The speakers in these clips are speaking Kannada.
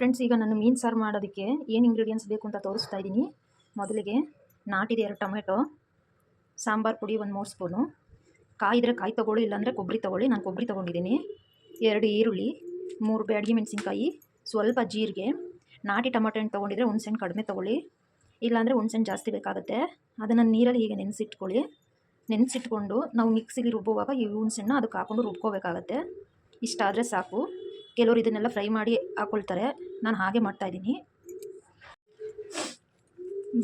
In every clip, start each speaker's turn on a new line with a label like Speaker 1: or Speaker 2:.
Speaker 1: ಫ್ರೆಂಡ್ಸ್ ಈಗ ನಾನು ಮೀನು ಸಾರು ಮಾಡೋದಕ್ಕೆ ಏನು ಇಂಗ್ರೀಡಿಯೆಂಟ್ಸ್ ಬೇಕು ಅಂತ ತೋರಿಸ್ತಾ ಇದ್ದೀನಿ. ಮೊದಲಿಗೆ ನಾಟಿದೆ ಎರಡು ಟೊಮೆಟೊ ಸಾಂಬಾರು ಪುಡಿ ಒಂದು ಮೂರು ಸ್ಪೂನು ಕಾಯಿದ್ರೆ ಕಾಯಿ ತೊಗೊಳ್ಳಿ, ಇಲ್ಲಾಂದರೆ ಕೊಬ್ಬರಿ ತೊಗೊಳ್ಳಿ. ನಾನು ಕೊಬ್ಬರಿ ತೊಗೊಂಡಿದ್ದೀನಿ. ಎರಡು ಈರುಳ್ಳಿ, ಮೂರು ಬ್ಯಾಡಗಿ ಮೆಣಸಿನ್ಕಾಯಿ, ಸ್ವಲ್ಪ ಜೀರಿಗೆ, ನಾಟಿ ಟೊಮೆಟೊ ಹಣ್ಣು ತೊಗೊಂಡಿದ್ರೆ ಹುಣ್ಸೆಹಣ್ಣು ಕಡಿಮೆ ತೊಗೊಳ್ಳಿ. ಇಲ್ಲಾಂದರೆ ಹುಣ್ಸೆಹಣ್ಣು ಜಾಸ್ತಿ ಬೇಕಾಗುತ್ತೆ. ಅದನ್ನು ನೀರಲ್ಲಿ ಹೀಗೆ ನೆನೆಸಿಟ್ಕೊಳ್ಳಿ. ನೆನೆಸಿಟ್ಕೊಂಡು ನಾವು ಮಿಕ್ಸಿಗೆ ರುಬ್ಬುವಾಗ ಈ ಹುಣ್ಸೆಣ್ಣು ಅದಕ್ಕೆ ಹಾಕ್ಕೊಂಡು ರುಬ್ಕೋಬೇಕಾಗತ್ತೆ. ಇಷ್ಟಾದರೆ ಸಾಕು. ಕೆಲವರು ಇದನ್ನೆಲ್ಲ ಫ್ರೈ ಮಾಡಿ ಹಾಕ್ಕೊಳ್ತಾರೆ ನಾನು ಹಾಗೆ ಮಾಡ್ತಾಯಿದ್ದೀನಿ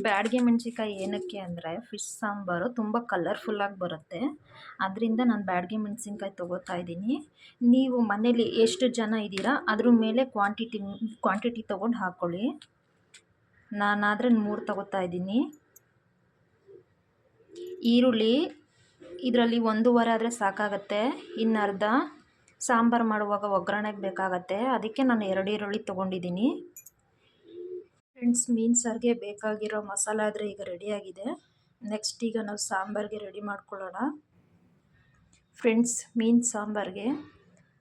Speaker 1: ಬ್ಯಾಡ್ಗೆ ಮೆಣಸಿನ್ಕಾಯಿ ಏನಕ್ಕೆ ಅಂದರೆ ಫಿಶ್ ಸಾಂಬಾರು ತುಂಬ ಕಲರ್ಫುಲ್ಲಾಗಿ ಬರುತ್ತೆ. ಅದರಿಂದ ನಾನು ಬ್ಯಾಡ್ಗೆ ಮೆಣಸಿನ್ಕಾಯಿ ತೊಗೋತಾ ಇದ್ದೀನಿ. ನೀವು ಮನೇಲಿ ಎಷ್ಟು ಜನ ಇದ್ದೀರಾ ಅದ್ರ ಮೇಲೆ ಕ್ವಾಂಟಿಟಿ ಕ್ವಾಂಟಿಟಿ ತೊಗೊಂಡು ಹಾಕ್ಕೊಳ್ಳಿ ನಾನಾದರೆ ಮೂರು ತಗೋತಾ ಇದ್ದೀನಿ. ಈರುಳ್ಳಿ ಇದರಲ್ಲಿ ಒಂದೂವರೆ ಆದರೆ ಸಾಕಾಗತ್ತೆ. ಇನ್ನು ಅರ್ಧ. ಸಾಂಬಾರು ಮಾಡುವಾಗ ಒಗ್ಗರಣೆಗೆ ಬೇಕಾಗತ್ತೆ. ಅದಕ್ಕೆ ನಾನು ಎರಡು ಈರುಳ್ಳಿ ತೊಗೊಂಡಿದ್ದೀನಿ. ಫ್ರೆಂಡ್ಸ್ ಮೀನು ಸಾರಿಗೆ ಬೇಕಾಗಿರೋ ಮಸಾಲೆ ಆದರೆ ಈಗ ರೆಡಿಯಾಗಿದೆ ನೆಕ್ಸ್ಟ್ ಈಗ ನಾವು ಸಾಂಬಾರಿಗೆ ರೆಡಿ ಮಾಡ್ಕೊಳ್ಳೋಣ. ಫ್ರೆಂಡ್ಸ್ ಮೀನು ಸಾಂಬಾರಿಗೆ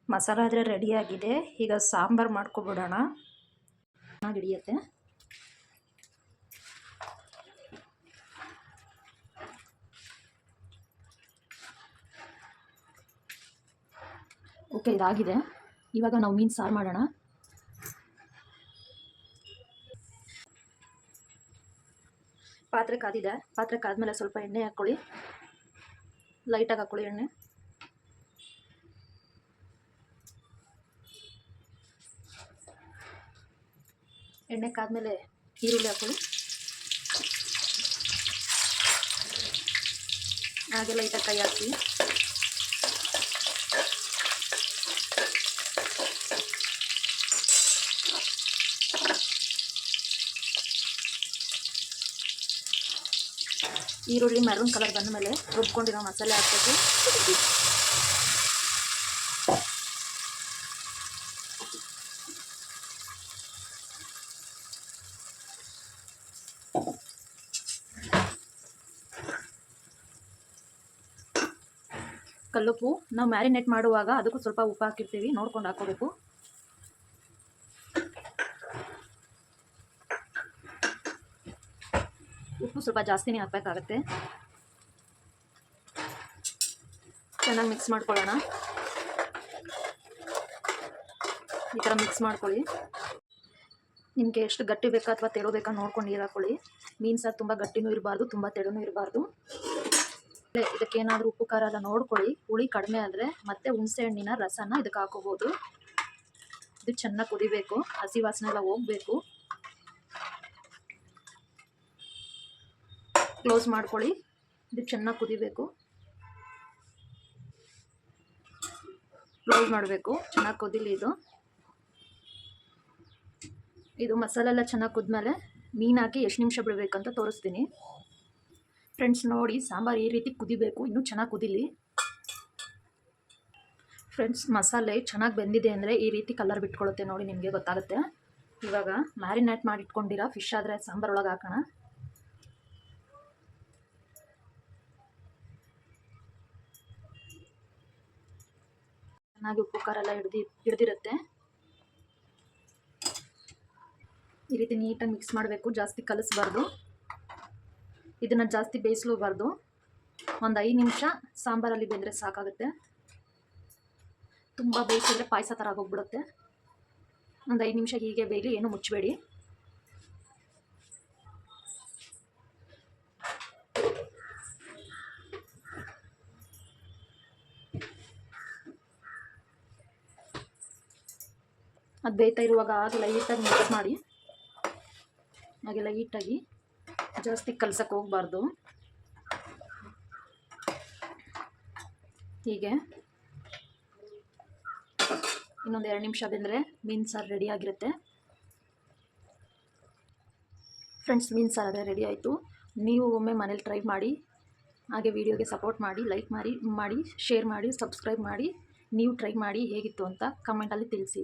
Speaker 1: ಮಸಾಲೆ ಆದರೆ ರೆಡಿಯಾಗಿದೆ ಈಗ ಸಾಂಬಾರು ಮಾಡ್ಕೊಬಿಡೋಣ. ಚೆನ್ನಾಗಿ ಹಿಡಿಯುತ್ತೆ. ಓಕೆ, ಇದಾಗಿದೆ. ಇವಾಗ ನಾವು ಮೀನು ಸಾರು ಮಾಡೋಣ. ಪಾತ್ರೆ ಕಾದಿದೆ ಪಾತ್ರೆ ಕಾದ್ಮೇಲೆ ಸ್ವಲ್ಪ ಎಣ್ಣೆ ಹಾಕ್ಕೊಳ್ಳಿ. ಲೈಟಾಗಿ ಹಾಕ್ಕೊಳ್ಳಿ ಎಣ್ಣೆ. ಎಣ್ಣೆ ಕಾದ್ಮೇಲೆ ಈರುಳ್ಳಿ ಹಾಕ್ಕೊಳ್ಳಿ. ಹಾಗೆ ಲೈಟಾಗಿ ಕೈ ಹಾಕಿ ಈರುಳ್ಳಿ ಮೆರೂನ್ ಕಲರ್ ಬಂದ ಮೇಲೆ ರುಬ್ಕೊಂಡಿರೋ ಮಸಾಲೆ ಹಾಕ್ಬೇಕು. ಕಲ್ಲುಪ್ಪು ನಾವು ಮ್ಯಾರಿನೇಟ್ ಮಾಡುವಾಗ ಅದಕ್ಕೂ ಸ್ವಲ್ಪ ಉಪ್ಪು ಹಾಕಿರ್ತೀವಿ, ನೋಡ್ಕೊಂಡು ಹಾಕೋಬೇಕು ಉಪ್ಪು ಸ್ವಲ್ಪ ಜಾಸ್ತಿನೇ ಹಾಕಬೇಕಾಗತ್ತೆ ಚೆನ್ನಾಗಿ ಮಿಕ್ಸ್ ಮಾಡ್ಕೊಳ್ಳೋಣ ಈ ಥರ ಮಿಕ್ಸ್ ಮಾಡ್ಕೊಳ್ಳಿ ನಿಮಗೆ ಎಷ್ಟು ಗಟ್ಟಿ ಬೇಕಾ ಅಥವಾ ತೆಳು ಬೇಕಾ ನೋಡ್ಕೊಂಡು ನೀರು ಹಾಕೊಳ್ಳಿ ಮೀನು ತುಂಬ ಗಟ್ಟಿನೂ ಇರಬಾರ್ದು ತುಂಬ ತೆಳುನೂ ಇರಬಾರ್ದು ಇದಕ್ಕೇನಾದರೂ ಉಪ್ಪು ಖಾರ ಎಲ್ಲ ನೋಡ್ಕೊಳ್ಳಿ ಹುಳಿ ಕಡಿಮೆ ಆದರೆ ಮತ್ತೆ ಹುಣಸೆ ಹಣ್ಣಿನ ರಸನ ಇದಕ್ಕೆ ಹಾಕೋಬೋದು ಇದು ಚೆನ್ನಾಗಿ ಕುದಿಬೇಕು ಹಸಿ ವಾಸನೆ ಎಲ್ಲ ಹೋಗಬೇಕು ಕ್ಲೋಸ್ ಮಾಡ್ಕೊಳ್ಳಿ. ಇದು ಚೆನ್ನಾಗಿ ಕುದಿಬೇಕು. ಕ್ಲೋಸ್ ಮಾಡಬೇಕು. ಚೆನ್ನಾಗಿ ಕುದಿಲಿ ಇದು. ಇದು ಮಸಾಲೆ ಎಲ್ಲ ಚೆನ್ನಾಗಿ ಕುದ್ಮೇಲೆ ಮೀನು ಹಾಕಿ ಎಷ್ಟು ನಿಮಿಷ ಬಿಡಬೇಕಂತ ತೋರಿಸ್ತೀನಿ. ಫ್ರೆಂಡ್ಸ್ ನೋಡಿ ಸಾಂಬಾರು ಈ ರೀತಿ ಕುದಿಬೇಕು. ಇನ್ನೂ ಚೆನ್ನಾಗಿ ಕುದಿಲಿ. ಫ್ರೆಂಡ್ಸ್ ಮಸಾಲೆ ಚೆನ್ನಾಗಿ ಬೆಂದಿದೆ ಅಂದರೆ ಈ ರೀತಿ ಕಲರ್ ಬಿಟ್ಕೊಳ್ಳುತ್ತೆ ನೋಡಿ ನಿಮಗೆ ಗೊತ್ತಾಗುತ್ತೆ. ಇವಾಗ ಮ್ಯಾರಿನೇಟ್ ಮಾಡಿಟ್ಕೊಂಡಿರೋ ಫಿಶ್ ಆದರೆ ಸಾಂಬಾರು ಒಳಗೆ ಹಾಕೋಣ. ಚೆನ್ನಾಗಿ ಉಪ್ಪು ಖಾರ ಎಲ್ಲ ಹಿಡ್ದು, ಹಿಡ್ದಿರುತ್ತೆ. ಈ ರೀತಿ ನೀಟಾಗಿ ಮಿಕ್ಸ್ ಮಾಡಬೇಕು, ಜಾಸ್ತಿ ಕಲಿಸ್ಬಾರ್ದು. ಇದನ್ನು ಜಾಸ್ತಿ ಬೇಯಿಸ್ಲೂಬಾರ್ದು. ಒಂದು ಐದು ನಿಮಿಷ ಸಾಂಬಾರಲ್ಲಿ ಬೆಂದರೆ ಸಾಕಾಗುತ್ತೆ. ತುಂಬ ಬೇಯಿಸಿದ್ರೆ ಪಾಯಸ ಥರ ಆಗೋಗ್ಬಿಡುತ್ತೆ. ಒಂದು ಐದು ನಿಮಿಷ ಹೀಗೆ ಬೇಯಲಿ, ಏನು ಮುಚ್ಚಬೇಡಿ ಅದು ಬೇಯ್ತಾ ಇರುವಾಗ ಹಾಗೆ ಲೈಟಾಗಿ ಮಿಕ್ಸ್ ಮಾಡಿ. ಹಾಗೆ ಲೈಟಾಗಿ ಜಾಸ್ತಿ ಕಲ್ಸಕ್ಕೆ ಹೋಗಬಾರ್ದು. ಹೀಗೆ. ಇನ್ನೊಂದು ಎರಡು ನಿಮಿಷ ಬಂದರೆ ಮೀನು ಸಾರು ರೆಡಿ ಆಗಿರುತ್ತೆ. ಫ್ರೆಂಡ್ಸ್ ಮೀನು ಸಾರು ಅದೇ ರೆಡಿ ಆಯಿತು. ನೀವು ಒಮ್ಮೆ ಮನೇಲಿ ಟ್ರೈ ಮಾಡಿ, ಹಾಗೆ ವಿಡಿಯೋಗೆ ಸಪೋರ್ಟ್ ಮಾಡಿ ಲೈಕ್ ಮಾಡಿ ಮಾಡಿ ಶೇರ್ ಮಾಡಿ ಸಬ್ಸ್ಕ್ರೈಬ್ ಮಾಡಿ, ನೀವು ಟ್ರೈ ಮಾಡಿ ಹೇಗಿತ್ತು ಅಂತ ಕಮೆಂಟಲ್ಲಿ ತಿಳಿಸಿ.